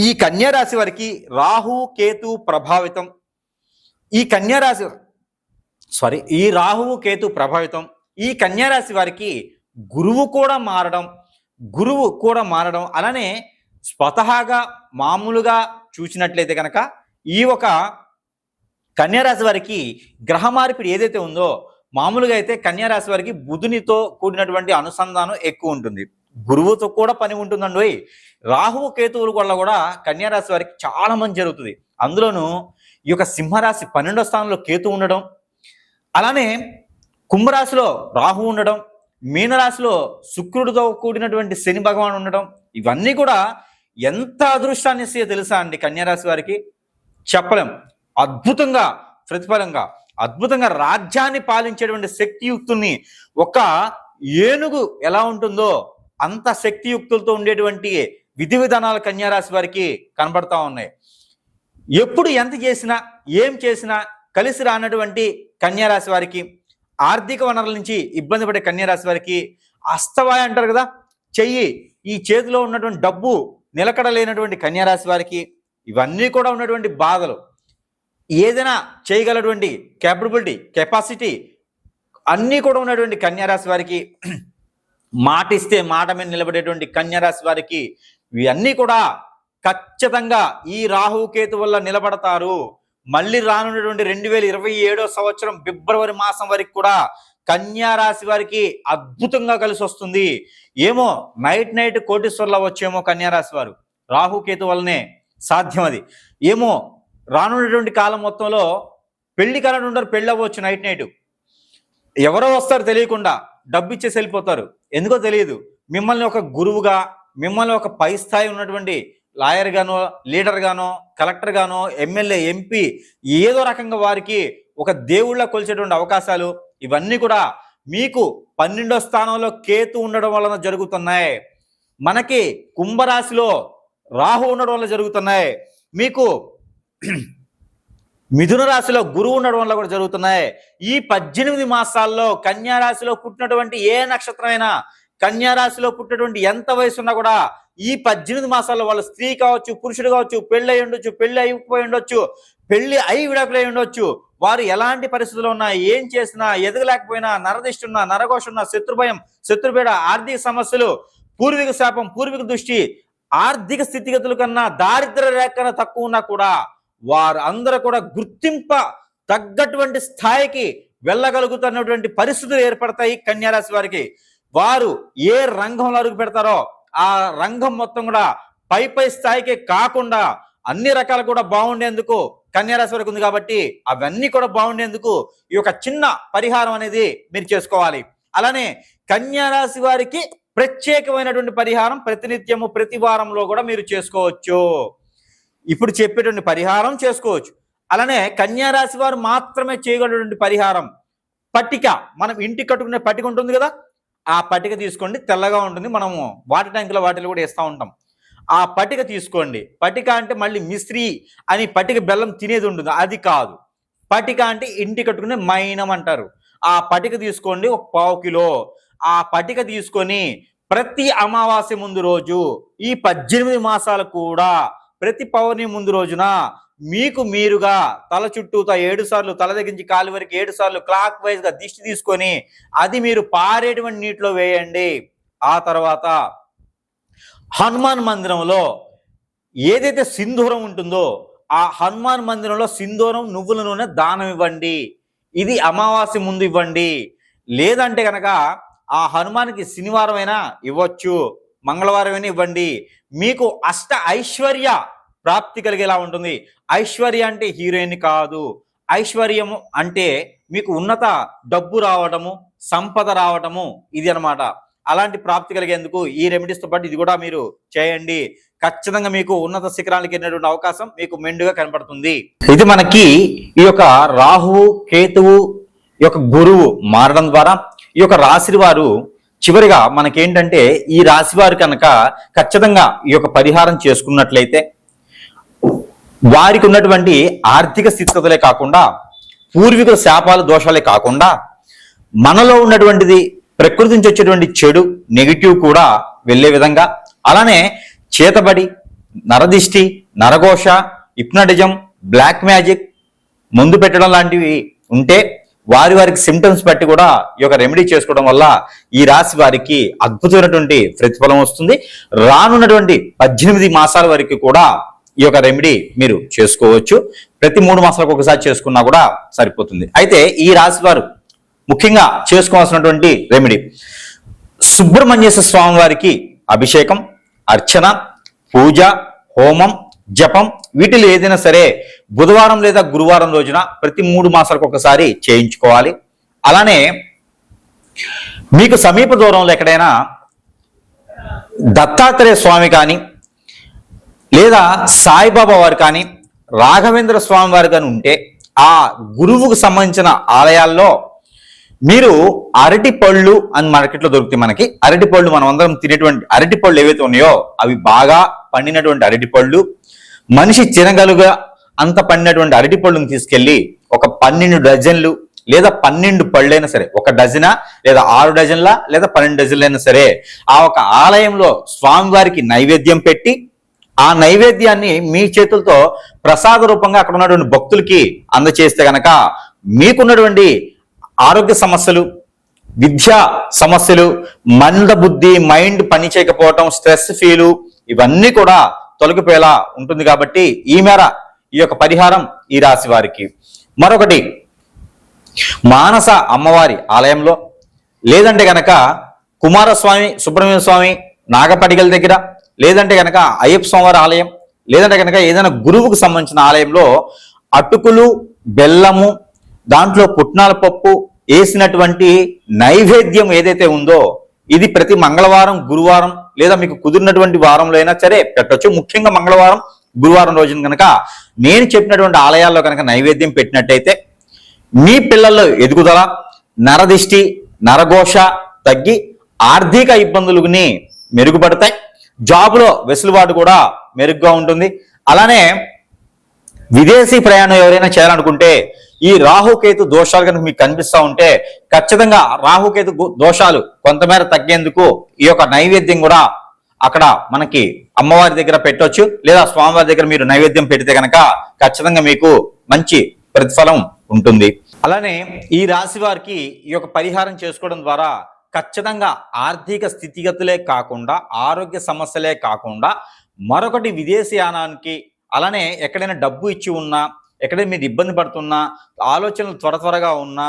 ఈ కన్యారాశి వారికి రాహు కేతు ప్రభావితం. ఈ కన్యారాశి సారీ ఈ రాహువు కేతు ప్రభావితం. ఈ కన్యారాశి వారికి గురువు కూడా మారడం గురువు కూడా మారడం అలానే స్వతహాగా మామూలుగా చూసినట్లయితే కనుక ఈ ఒక కన్యారాశి వారికి గ్రహ మార్పిడి ఏదైతే ఉందో మామూలుగా అయితే కన్యారాశి వారికి బుధునితో కూడినటువంటి అనుసంధానం ఎక్కువ ఉంటుంది. గురువుతో కూడా పని ఉంటుందండి. రాహువు కేతువుల వల్ల కూడా కన్యారాశి వారికి చాలా మంది జరుగుతుంది. అందులోనూ ఈ యొక్క సింహరాశి పన్నెండో స్థానంలో కేతు ఉండడం అలానే కుంభరాశిలో రాహు ఉండడం మీనరాశిలో శుక్రుడితో కూడినటువంటి శని భగవాన్ ఉండడం ఇవన్నీ కూడా ఎంత అదృష్టాన్ని తెలుసా అండి కన్యారాశి వారికి? చెప్పలేం. అద్భుతంగా ప్రతిఫలంగా అద్భుతంగా రాజ్యాన్ని పాలించేటువంటి శక్తియుక్తుని ఒక ఏనుగు ఎలా ఉంటుందో అంత శక్తియుక్తులతో ఉండేటువంటి విధి విధానాలు కన్యారాశి వారికి కనబడతా ఉన్నాయి. ఎప్పుడు ఎంత చేసినా ఏం చేసినా కలిసి రానటువంటి కన్యారాశి వారికి ఆర్థిక వనరుల నుంచి ఇబ్బంది పడే కన్యారాశి వారికి అస్తవాయ అంటారు కదా చెయ్యి. ఈ చేతిలో ఉన్నటువంటి డబ్బు నిలకడ లేనటువంటి కన్యారాశి వారికి ఇవన్నీ కూడా ఉన్నటువంటి బాధలు. ఏదైనా చేయగలటువంటి కేపబిలిటీ కెపాసిటీ అన్నీ కూడా ఉన్నటువంటి కన్యారాశి వారికి మాట ఇస్తే మాట మీద నిలబడేటువంటి కన్యారాశి వారికి ఇవన్నీ కూడా ఖచ్చితంగా ఈ రాహుకేతు వల్ల నిలబడతారు. మళ్ళీ రానున్నటువంటి రెండు వేల ఇరవై ఏడో సంవత్సరం ఫిబ్రవరి మాసం వరకు కూడా కన్యా రాశి వారికి అద్భుతంగా కలిసి వస్తుంది. ఏమో నైట్ నైట్ కోటీశ్వర్లు అవ్వచ్చేమో కన్యా రాశి వారు. రాహుకేతు వల్లనే సాధ్యం అది. ఏమో రానున్నటువంటి కాలం మొత్తంలో పెళ్ళి కాలం ఉండరు పెళ్ళి అవ్వచ్చు నైట్ నైట్. ఎవరో వస్తారు తెలియకుండా. డబ్బు ఇచ్చేసి వెళ్ళిపోతారు. ఎందుకో తెలియదు. మిమ్మల్ని ఒక గురువుగా మిమ్మల్ని ఒక పై స్థాయి ఉన్నటువంటి లాయర్ గానో లీడర్ గానో కలెక్టర్ గానో ఎమ్మెల్యే ఎంపీ ఏదో రకంగా వారికి ఒక దేవుళ్ళ కొలిచేటువంటి అవకాశాలు ఇవన్నీ కూడా మీకు పన్నెండో స్థానంలో కేతు ఉండడం వలన జరుగుతున్నాయి. మనకి కుంభరాశిలో రాహు ఉండడం వల్ల జరుగుతున్నాయి. మీకు మిథున రాశిలో గురువు ఉండడం వల్ల కూడా జరుగుతున్నాయి. ఈ పద్దెనిమిది మాసాల్లో కన్యా రాశిలో పుట్టినటువంటి ఏ నక్షత్రమైనా కన్యా రాశిలో పుట్టినటువంటి ఎంత వయసు ఉన్నా కూడా ఈ పద్దెనిమిది మాసాల్లో వాళ్ళు స్త్రీ కావచ్చు పురుషుడు కావచ్చు పెళ్ళి అయి ఉండొచ్చు పెళ్ళి అయిపోయి ఉండొచ్చు పెళ్ళి అయి విడాకులై ఉండొచ్చు. వారు ఎలాంటి పరిస్థితుల్లో ఉన్నా ఏం చేసినా ఎదగలేకపోయినా నరదిష్టి ఉన్నా నరఘోష ఉన్నా శత్రుభయం శత్రుపీడ ఆర్థిక సమస్యలు పూర్వీక శాపం పూర్వీక దృష్టి ఆర్థిక స్థితిగతుల కన్నా దారిద్ర రేఖ కన్నా తక్కువ ఉన్నా కూడా వారు అందరూ కూడా గుర్తింప తగ్గటువంటి స్థాయికి వెళ్ళగలుగుతున్నటువంటి పరిస్థితులు ఏర్పడతాయి కన్యారాశి వారికి. వారు ఏ రంగంలో అడుగు పెడతారో ఆ రంగం మొత్తం కూడా పై పై స్థాయికి కాకుండా అన్ని రకాలు కూడా బాగుండేందుకు కన్యారాశి వారికి ఉంది కాబట్టి అవన్నీ కూడా బాగుండేందుకు ఈ యొక్క చిన్న పరిహారం అనేది మీరు చేసుకోవాలి. అలానే కన్యారాశి వారికి ప్రత్యేకమైనటువంటి పరిహారం ప్రతినిత్యము ప్రతి వారంలో కూడా మీరు చేసుకోవచ్చు. ఇప్పుడు చెప్పేటువంటి పరిహారం చేసుకోవచ్చు. అలానే కన్యారాశి వారు మాత్రమే చేయగలటువంటి పరిహారం. పట్టిక మనం ఇంటి కట్టుకునే పట్టిక ఉంటుంది కదా? ఆ పట్టిక తీసుకోండి తెల్లగా ఉంటుంది. మనము వాటర్ ట్యాంకుల వాటిలో కూడా ఇస్తూ ఉంటాం. ఆ పట్టిక తీసుకోండి. పట్టిక అంటే మళ్ళీ మిస్త్రీ అని పట్టిక బెల్లం తినేది ఉంటుంది. అది కాదు. పట్టిక అంటే ఇంటి కట్టుకునే మైనం అంటారు. ఆ పట్టిక తీసుకోండి ఒక పావు కిలో. ఆ పట్టిక తీసుకొని ప్రతి అమావాస్య ముందు రోజు ఈ పద్దెనిమిది మాసాలు కూడా ప్రతి పౌర్ణమి ముందు రోజున మీకు మీరుగా తల చుట్టూతో ఏడు సార్లు తల దగ్గరించి కాలు వరకు ఏడు సార్లు క్లాక్ వైజ్గా దిష్టి తీసుకొని అది మీరు పారేటువంటి నీటిలో వేయండి. ఆ తర్వాత హనుమాన్ మందిరంలో ఏదైతే సింధూరం ఉంటుందో ఆ హనుమాన్ మందిరంలో సింధూరం నువ్వుల నూనె దానం ఇవ్వండి. ఇది అమావాస్య ముందు ఇవ్వండి. లేదంటే కనుక ఆ హనుమానికి శనివారం అయినా ఇవ్వచ్చు. మంగళవారం అయినా ఇవ్వండి. మీకు అష్ట ఐశ్వర్య ప్రాప్తి కలిగేలా ఉంటుంది. ఐశ్వర్య అంటే హీరోయిన్ కాదు. ఐశ్వర్యము అంటే మీకు ఉన్నత డబ్బు రావడము సంపద రావడము ఇది అన్నమాట. అలాంటి ప్రాప్తి కలిగేందుకు ఈ రెమెడీస్తో పాటు ఇది కూడా మీరు చేయండి. ఖచ్చితంగా మీకు ఉన్నత శిఖరానికి వెళ్ళినటువంటి అవకాశం మీకు మెండుగా కనపడుతుంది. ఇది మనకి ఈ యొక్క రాహువు కేతువు ఈ యొక్క గురువు మారడం ద్వారా ఈ యొక్క రాశి వారు చివరిగా మనకేంటంటే ఈ రాశి వారు కనుక ఖచ్చితంగా ఈ యొక్క పరిహారం చేసుకున్నట్లయితే వారికి ఉన్నటువంటి ఆర్థిక స్థితిగతులే కాకుండా పూర్వీకుల శాపాలు దోషాలే కాకుండా మనలో ఉన్నటువంటిది ప్రకృతి నుంచి వచ్చేటువంటి చెడు నెగిటివ్ కూడా వెళ్ళే విధంగా అలానే చేతబడి నరదిష్టి నరఘోష హిప్నటిజం బ్లాక్ మ్యాజిక్ ముందు పెట్టడం లాంటివి ఉంటే వారి వారికి సిమ్టమ్స్ బట్టి కూడా ఈ యొక్క రెమెడీ చేసుకోవడం వల్ల ఈ రాశి వారికి అద్భుతమైనటువంటి ప్రతిఫలం వస్తుంది. రానున్నటువంటి పద్దెనిమిది మాసాల వరకు కూడా ఈ యొక్క రెమెడీ మీరు చేసుకోవచ్చు. ప్రతి మూడు మాసాలకు ఒకసారి చేసుకున్నా కూడా సరిపోతుంది. అయితే ఈ రాశి వారు ముఖ్యంగా చేసుకోవాల్సినటువంటి రెమెడీ సుబ్రహ్మణ్యేశ్వర స్వామి వారికి అభిషేకం అర్చన పూజ హోమం జపం వీటిలో ఏదైనా సరే బుధవారం లేదా గురువారం రోజున ప్రతి మూడు మాసాలకు ఒకసారి చేయించుకోవాలి. అలానే మీకు సమీప దూరంలో ఎక్కడైనా దత్తాత్రేయ స్వామి కానీ లేదా సాయిబాబా వారు కానీ రాఘవేంద్ర స్వామి వారు కానీ ఉంటే ఆ గురువుకు సంబంధించిన ఆలయాల్లో మీరు అరటి పళ్ళు అని మార్కెట్లో దొరుకుతాయి మనకి. అరటి పళ్ళు మనం అందరం తినేటువంటి అరటి పళ్ళు ఏవైతే ఉన్నాయో అవి బాగా పండినటువంటి అరటి పళ్ళు మనిషి తినగలుగా అంత పండినటువంటి అరటి పళ్ళును తీసుకెళ్ళి ఒక పన్నెండు డజన్లు లేదా పన్నెండు పళ్ళైనా సరే ఒక డజనా లేదా ఆరు డజన్లా లేదా పన్నెండు డజన్లైనా సరే ఆ ఒక ఆలయంలో స్వామివారికి నైవేద్యం పెట్టి ఆ నైవేద్యాన్ని మీ చేతులతో ప్రసాద రూపంగా అక్కడ ఉన్నటువంటి భక్తులకి అందచేస్తే గనక మీకున్నటువంటి ఆరోగ్య సమస్యలు విద్యా సమస్యలు మంద బుద్ధి మైండ్ పని చేయకపోవటం స్ట్రెస్ ఫీలు ఇవన్నీ కూడా తొలగిపోయేలా ఉంటుంది కాబట్టి ఈ మేర ఈ యొక్క పరిహారం ఈ రాశి వారికి. మరొకటి మానస అమ్మవారి ఆలయంలో లేదంటే గనక కుమారస్వామి సుబ్రహ్మణ్య స్వామి నాగపడిగల దగ్గర లేదంటే గనక అయ్యప్ప స్వామివారి ఆలయం లేదంటే గనక ఏదైనా గురువుకు సంబంధించిన ఆలయంలో అటుకులు బెల్లము దాంట్లో పుట్నాల పప్పు వేసినటువంటి నైవేద్యం ఏదైతే ఉందో ఇది ప్రతి మంగళవారం గురువారం లేదా మీకు కుదిరినటువంటి వారంలో అయినా సరే పెట్టొచ్చు. ముఖ్యంగా మంగళవారం గురువారం రోజున కనుక నేను చెప్పినటువంటి ఆలయాల్లో కనుక నైవేద్యం పెట్టినట్టయితే మీ పిల్లల్లో ఎదుగుదల నరదిష్టి నరఘోష తగ్గి ఆర్థిక ఇబ్బందులని మెరుగుపడతాయి. జాబ్లో వెసులుబాటు కూడా మెరుగ్గా ఉంటుంది. అలానే విదేశీ ప్రయాణం ఎవరైనా చేయాలనుకుంటే ఈ రాహుకేతు దోషాలు కనుక మీకు కనిపిస్తా ఉంటే ఖచ్చితంగా రాహుకేతు దోషాలు కొంతమేర తగ్గేందుకు ఈ యొక్క నైవేద్యం కూడా అక్కడ మనకి అమ్మవారి దగ్గర పెట్టవచ్చు లేదా స్వామివారి దగ్గర మీరు నైవేద్యం పెడితే కనుక ఖచ్చితంగా మీకు మంచి ప్రతిఫలం ఉంటుంది. అలానే ఈ రాశి వారికి ఈ యొక్క పరిహారం చేసుకోవడం ద్వారా ఖచ్చితంగా ఆర్థిక స్థితిగతులే కాకుండా ఆరోగ్య సమస్యలే కాకుండా మరొకటి విదేశీయానానికి అలానే ఎక్కడైనా డబ్బు ఇచ్చి ఉన్నా ఎక్కడైనా మీరు ఇబ్బంది పడుతున్నా ఆలోచనలు త్వర త్వరగా ఉన్నా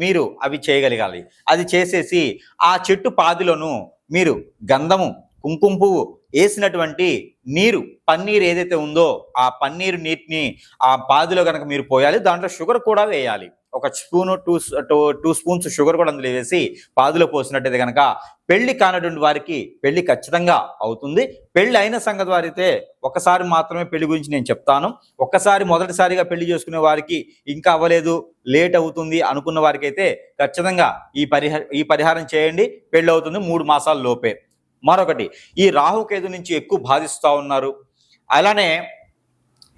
మీరు అవి చేయగలగాలి. అది చేసేసి ఆ చెట్టు పాదిలోను మీరు గంధము కుంకుమ పువ్వు వేసినటువంటి నీరు పన్నీర్ ఏదైతే ఉందో ఆ పన్నీరు నీటిని ఆ పాదిలో కనుక మీరు పోయాలి దాంట్లో షుగర్ కూడా వేయాలి. ఒక spoon two two two spoons sugar కూడా అందులో వేసి పాదులో పోసినట్టయితే కనుక పెళ్ళి కానటువంటి వారికి పెళ్ళి ఖచ్చితంగా అవుతుంది. పెళ్ళి అయిన సంగతి వారైతే ఒకసారి మాత్రమే పెళ్ళి గురించి నేను చెప్తాను. ఒక్కసారి మొదటిసారిగా పెళ్ళి చేసుకునే వారికి ఇంకా అవ్వలేదు లేట్ అవుతుంది అనుకున్న వారికి అయితే ఖచ్చితంగా ఈ పరిహార ఈ పరిహారం చేయండి పెళ్ళి అవుతుంది మూడు మాసాల లోపే. మరొకటి ఈ రాహుకేతు నుంచి ఎక్కువ బాధిస్తూ ఉన్నారు. అలానే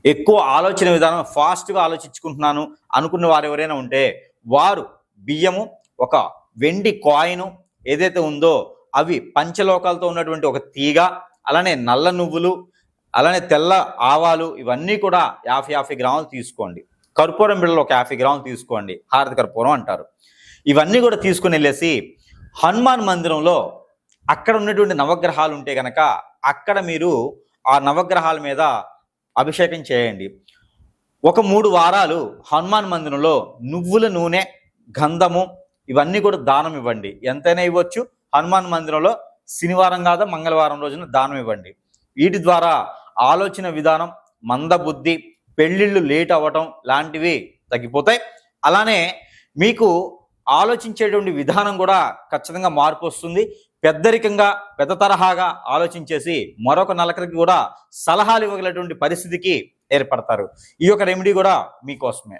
ఎక్కువ ఆలోచన విధానం ఫాస్ట్గా ఆలోచించుకుంటున్నాను అనుకున్న వారు ఎవరైనా ఉంటే వారు బియ్యము ఒక వెండి కాయిను ఏదైతే ఉందో అవి పంచలోకాలతో ఉన్నటువంటి ఒక తీగ అలానే నల్ల నువ్వులు అలానే తెల్ల ఆవాలు ఇవన్నీ కూడా యాభై యాభై గ్రాములు తీసుకోండి. కర్పూరం బిళ్ళలు ఒక యాభై గ్రాములు తీసుకోండి. హారతి కర్పూరం అంటారు. ఇవన్నీ కూడా తీసుకుని వెళ్ళేసి హనుమాన్ మందిరంలో అక్కడ ఉన్నటువంటి నవగ్రహాలు ఉంటే గనక అక్కడ మీరు ఆ నవగ్రహాల మీద అభిషేకం చేయండి. ఒక మూడు వారాలు హనుమాన్ మందిరంలో నువ్వుల నూనె గంధము ఇవన్నీ కూడా దానం ఇవ్వండి. ఎంతైనా ఇవ్వచ్చు. హనుమాన్ మందిరంలో శనివారం కాదా మంగళవారం రోజున దానం ఇవ్వండి. వీటి ద్వారా ఆలోచన విధానం మందబుద్ధి పెళ్ళిళ్ళు లేట్ అవ్వటం లాంటివి తగ్గిపోతాయి. అలానే మీకు ఆలోచించేటువంటి విధానం కూడా ఖచ్చితంగా మార్పు వస్తుంది. పెద్దరికంగా పెద్ద తరహాగా ఆలోచించేసి మరొక నలకరికి కూడా సలహాలు ఇవ్వగలటువంటి పరిస్థితికి ఏర్పడతారు. ఈ యొక్క రెమెడీ కూడా మీకోసమే.